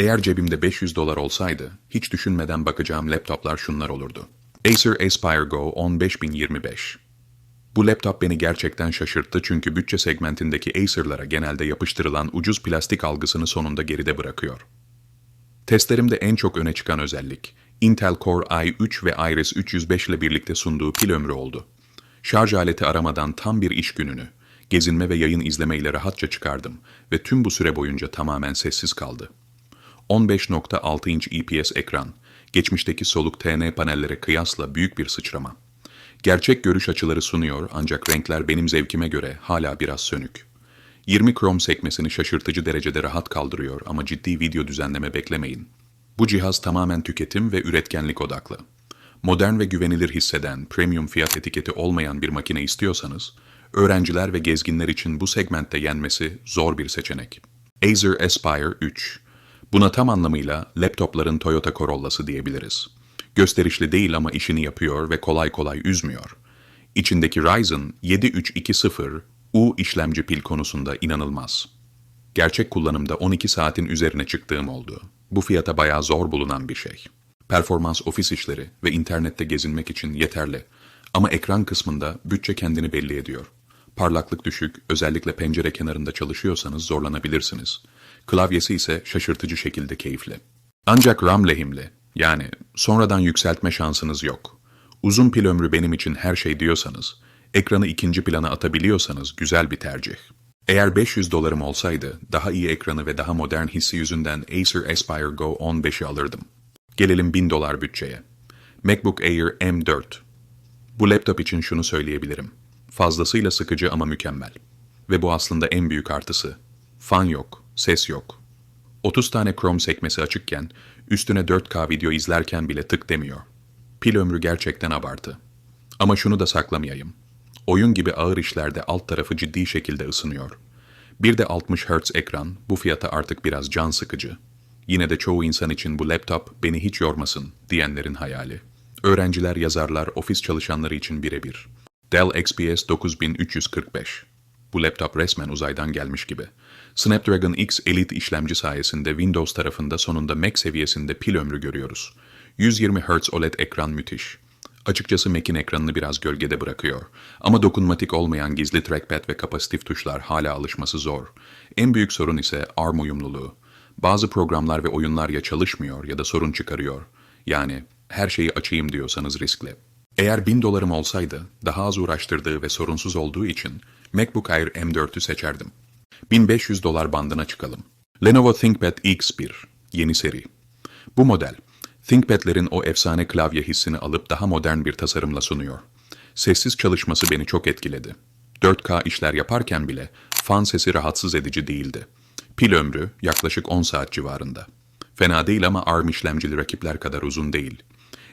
Eğer cebimde 500 dolar olsaydı, hiç düşünmeden bakacağım laptoplar şunlar olurdu. Acer Aspire Go 15025. Bu laptop beni gerçekten şaşırttı çünkü bütçe segmentindeki Acer'lara genelde yapıştırılan ucuz plastik algısını sonunda geride bırakıyor. Testlerimde en çok öne çıkan özellik, Intel Core i3 ve Iris 305 ile birlikte sunduğu pil ömrü oldu. Şarj aleti aramadan tam bir iş gününü, gezinme ve yayın izleme ile rahatça çıkardım ve tüm bu süre boyunca tamamen sessiz kaldı. 15.6 inç IPS ekran, geçmişteki soluk TN panellere kıyasla büyük bir sıçrama. Gerçek görüş açıları sunuyor ancak renkler benim zevkime göre hala biraz sönük. 20 Chrome sekmesini şaşırtıcı derecede rahat kaldırıyor ama ciddi video düzenleme beklemeyin. Bu cihaz tamamen tüketim ve üretkenlik odaklı. Modern ve güvenilir hisseden, premium fiyat etiketi olmayan bir makine istiyorsanız, öğrenciler ve gezginler için bu segmentte yenmesi zor bir seçenek. Acer Aspire 3 Buna tam anlamıyla laptopların Toyota Corolla'sı diyebiliriz. Gösterişli değil ama işini yapıyor ve kolay kolay üzmüyor. İçindeki Ryzen 7320 U işlemci pil konusunda inanılmaz. Gerçek kullanımda 12 saatin üzerine çıktığım oldu. Bu fiyata bayağı zor bulunan bir şey. Performans ofis işleri ve internette gezinmek için yeterli. Ama ekran kısmında bütçe kendini belli ediyor. Parlaklık düşük, özellikle pencere kenarında çalışıyorsanız zorlanabilirsiniz. Klavyesi ise şaşırtıcı şekilde keyifli. Ancak RAM lehimli, yani sonradan yükseltme şansınız yok. Uzun pil ömrü benim için her şey diyorsanız, ekranı ikinci plana atabiliyorsanız güzel bir tercih. Eğer 500 dolarım olsaydı, daha iyi ekranı ve daha modern hissi yüzünden Acer Aspire Go 15'i alırdım. Gelelim 1000 dolar bütçeye. MacBook Air M4. Bu laptop için şunu söyleyebilirim. Fazlasıyla sıkıcı ama mükemmel. Ve bu aslında en büyük artısı. Fan yok, ses yok. 30 tane Chrome sekmesi açıkken, üstüne 4K video izlerken bile tık demiyor. Pil ömrü gerçekten abartı. Ama şunu da saklamayayım. Oyun gibi ağır işlerde alt tarafı ciddi şekilde ısınıyor. Bir de 60 Hz ekran bu fiyata artık biraz can sıkıcı. Yine de çoğu insan için bu laptop beni hiç yormasın diyenlerin hayali. Öğrenciler, yazarlar, ofis çalışanları için birebir. Dell XPS 9345. Bu laptop resmen uzaydan gelmiş gibi. Snapdragon X Elite işlemci sayesinde Windows tarafında sonunda Mac seviyesinde pil ömrü görüyoruz. 120 Hz OLED ekran müthiş. Açıkçası Mac'in ekranını biraz gölgede bırakıyor. Ama dokunmatik olmayan gizli trackpad ve kapasitif tuşlar hala alışması zor. En büyük sorun ise ARM uyumluluğu. Bazı programlar ve oyunlar ya çalışmıyor ya da sorun çıkarıyor. Yani her şeyi açayım diyorsanız riskli. Eğer 1000 dolarım olsaydı, daha az uğraştırdığı ve sorunsuz olduğu için MacBook Air M4'ü seçerdim. 1500 dolar bandına çıkalım. Lenovo ThinkPad X1, yeni seri. Bu model, ThinkPad'lerin o efsane klavye hissini alıp daha modern bir tasarımla sunuyor. Sessiz çalışması beni çok etkiledi. 4K işler yaparken bile fan sesi rahatsız edici değildi. Pil ömrü yaklaşık 10 saat civarında. Fena değil ama ARM işlemcili rakipler kadar uzun değil.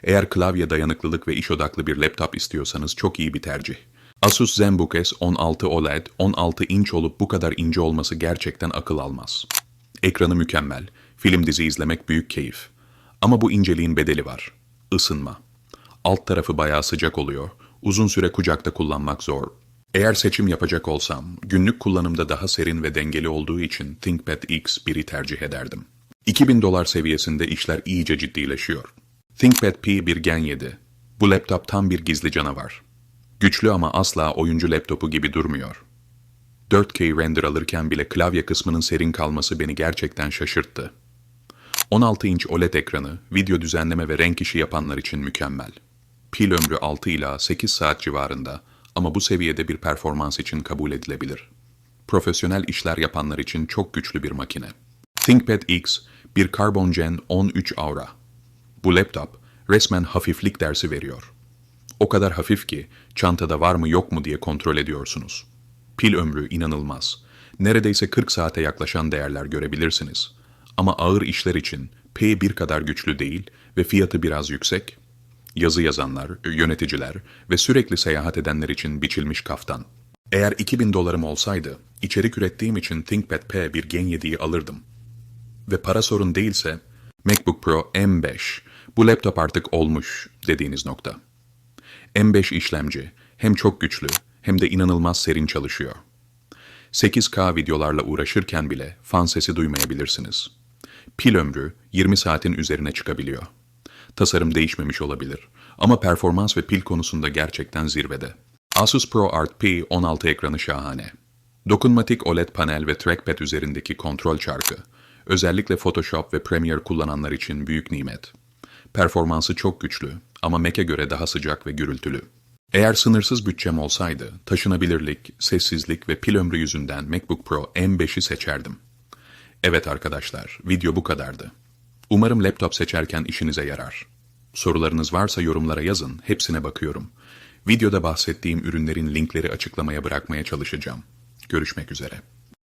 Eğer klavye dayanıklılık ve iş odaklı bir laptop istiyorsanız çok iyi bir tercih. Asus ZenBook S16 OLED 16 inç olup bu kadar ince olması gerçekten akıl almaz. Ekranı mükemmel, film dizi izlemek büyük keyif. Ama bu inceliğin bedeli var. Isınma. Alt tarafı bayağı sıcak oluyor, uzun süre kucakta kullanmak zor. Eğer seçim yapacak olsam, günlük kullanımda daha serin ve dengeli olduğu için ThinkPad X1'i tercih ederdim. 2000 dolar seviyesinde işler iyice ciddileşiyor. ThinkPad P bir Gen 7. Bu laptop tam bir gizli canavar. Güçlü ama asla oyuncu laptopu gibi durmuyor. 4K render alırken bile klavye kısmının serin kalması beni gerçekten şaşırttı. 16 inç OLED ekranı, video düzenleme ve renk işi yapanlar için mükemmel. Pil ömrü 6 ila 8 saat civarında ama bu seviyede bir performans için kabul edilebilir. Profesyonel işler yapanlar için çok güçlü bir makine. ThinkPad X bir Carbon Gen 13 Aura. Bu laptop resmen hafiflik dersi veriyor. O kadar hafif ki çantada var mı yok mu diye kontrol ediyorsunuz. Pil ömrü inanılmaz. Neredeyse 40 saate yaklaşan değerler görebilirsiniz. Ama ağır işler için P1 kadar güçlü değil ve fiyatı biraz yüksek. Yazı yazanlar, yöneticiler ve sürekli seyahat edenler için biçilmiş kaftan. Eğer 2000 dolarım olsaydı, içerik ürettiğim için ThinkPad P bir Gen 7'yi alırdım. Ve para sorun değilse, MacBook Pro M5, bu laptop artık olmuş dediğiniz nokta. M5 işlemci hem çok güçlü hem de inanılmaz serin çalışıyor. 8K videolarla uğraşırken bile fan sesi duymayabilirsiniz. Pil ömrü 20 saatin üzerine çıkabiliyor. Tasarım değişmemiş olabilir ama performans ve pil konusunda gerçekten zirvede. Asus ProArt P 16 ekranı şahane. Dokunmatik OLED panel ve trackpad üzerindeki kontrol çarkı, özellikle Photoshop ve Premiere kullananlar için büyük nimet. Performansı çok güçlü ama Mac'e göre daha sıcak ve gürültülü. Eğer sınırsız bütçem olsaydı, taşınabilirlik, sessizlik ve pil ömrü yüzünden MacBook Pro M5'i seçerdim. Evet arkadaşlar, video bu kadardı. Umarım laptop seçerken işinize yarar. Sorularınız varsa yorumlara yazın, hepsine bakıyorum. Videoda bahsettiğim ürünlerin linkleri açıklamaya bırakmaya çalışacağım. Görüşmek üzere.